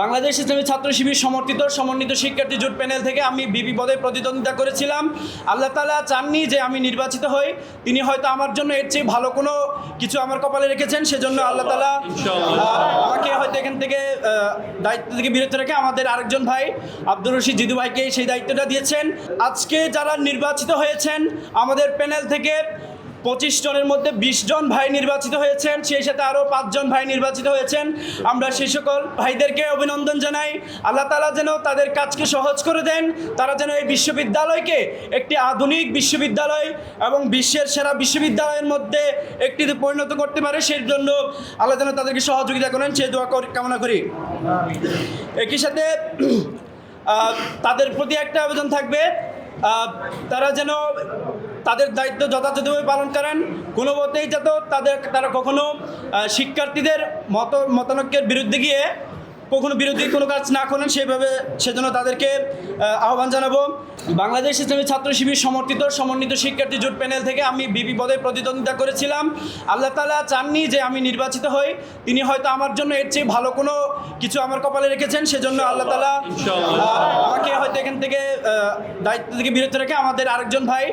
বাংলাদেশ ইসলামী ছাত্র শিবির সমর্থিত সমন্বিত শিক্ষার্থী জোট প্যানেল থেকে আমি বিপি পদে প্রতিদ্বন্দ্বিতা করেছিলাম। আল্লাহ তালা চাননি যে আমি নির্বাচিত হই। তিনি হয়তো আমার জন্য এর চেয়ে ভালো কোনো কিছু আমার কপালে রেখেছেন সেজন্য আল্লাহ তালা আমাকে হয়তো এখান থেকে দায়িত্ব থেকে বিরত রেখে আমাদের আরেকজন ভাই আব্দুর রশিদ জিদু ভাইকে সেই দায়িত্বটা দিয়েছেন। আজকে যারা নির্বাচিত হয়েছেন আমাদের প্যানেল থেকে পঁচিশ জনের মধ্যে বিশ জন ভাই নির্বাচিত হয়েছেন, সেই সাথে আরও পাঁচজন ভাই নির্বাচিত হয়েছেন। আমরা সেই সকল ভাইদেরকে অভিনন্দন জানাই। আল্লাহ তালা যেন তাদের কাজকে সহজ করে দেন। তারা যেন এই বিশ্ববিদ্যালয়কে একটি আধুনিক বিশ্ববিদ্যালয় এবং বিশ্বের সেরা বিশ্ববিদ্যালয়ের মধ্যে একটিতে পরিণত করতে পারে, সেই জন্য আল্লাহ যেন তাদেরকে সহযোগিতা করেন, সেই দোয়া করি- কামনা করি। একই সাথে তাদের প্রতি একটা আবেদন থাকবে। তারা যেন তাদের দায়িত্ব যথাযথভাবে পালন করেন। কোনো মতেই যাতে তাদের তারা কখনো শিক্ষার্থীদের মত মতানৈক্যের বিরুদ্ধে গিয়ে কখনো বিরোধী কোনো কাজ না করেন সেইভাবে সেজন্য তাদেরকে আহ্বান জানাব। বাংলাদেশ ইসলামী ছাত্র শিবির সমর্থিত সমন্বিত শিক্ষার্থী জোট প্যানেল থেকে আমি বিপি পদে প্রতিদ্বন্দ্বিতা করেছিলাম। আল্লাহ তালা চাননি যে আমি নির্বাচিত হই। তিনি হয়তো আমার জন্য এর চেয়ে ভালো কোনো কিছু আমার কপালে রেখেছেন সেজন্য আল্লাহ তালা আমাকে হয়তো থেকে দায়িত্ব থেকে বিরত রেখে আমাদের আরেকজন ভাই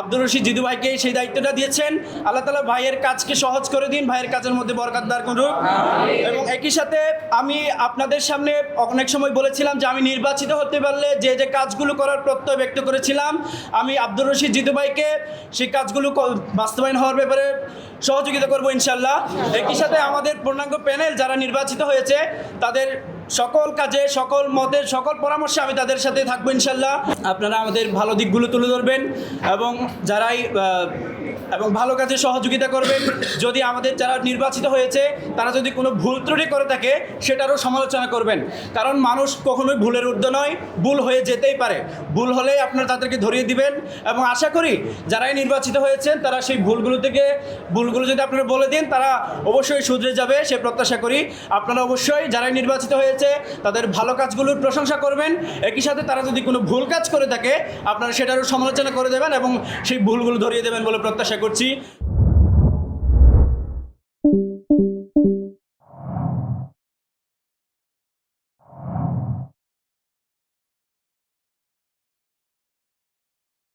আব্দুর রশিদ জিদু ভাইকে সেই দায়িত্বটা দিয়েছেন। আল্লাহ তালা ভাইয়ের কাজকে সহজ করে দিন ভাইয়ের কাজের মধ্যে বরকাত দার করুন। এবং একই সাথে আমি আপনাদের সামনে অনেক সময় বলেছিলাম যে আমি নির্বাচিত হতে পারলে যে যে কাজগুলো করার প্রত্যয় ব্যক্ত করেছিলাম আমি আব্দুর রশিদ জিদু ভাইকে সেই কাজগুলো বাস্তবায়ন হওয়ার ব্যাপারে সহযোগিতা করব ইনশাল্লাহ একই সাথে আমাদের পূর্ণাঙ্গ প্যানেল যারা নির্বাচিত হয়েছে তাদের সকল কাজে, সকল মতের সকল পরামর্শে আমি তাদের সাথে থাকব ইনশাল্লাহ। আপনারা আমাদের ভালো দিকগুলো তুলে ধরবেন এবং যারাই এবং ভালো কাজে সহযোগিতা করবেন। যদি আমাদের যারা নির্বাচিত হয়েছে, তারা যদি কোনো ভুল ত্রুটি করে থাকে, সেটারও সমালোচনা করবেন। কারণ মানুষ কখনোই ভুলের ঊর্ধ্ব নয়, ভুল হয়ে যেতেই পারে। ভুল হলে আপনারা তাদেরকে ধরিয়ে দিবেন এবং আশা করি যারাই নির্বাচিত হয়েছেন, তারা সেই ভুলগুলো থেকে, ভুলগুলো যদি আপনারা বলে দিন, তারা অবশ্যই শুধরে যাবে, সে প্রত্যাশা করি। আপনারা অবশ্যই যারাই নির্বাচিত হয়েছে, তাদের ভালো কাজগুলোর প্রশংসা করবেন। একই সাথে তারা যদি কোনো ভুল কাজ করে থাকে, আপনারা সেটারও সমালোচনা করে দেবেন এবং সেই ভুলগুলো ধরিয়ে দেবেন বলে প্রত্যাশা করছি।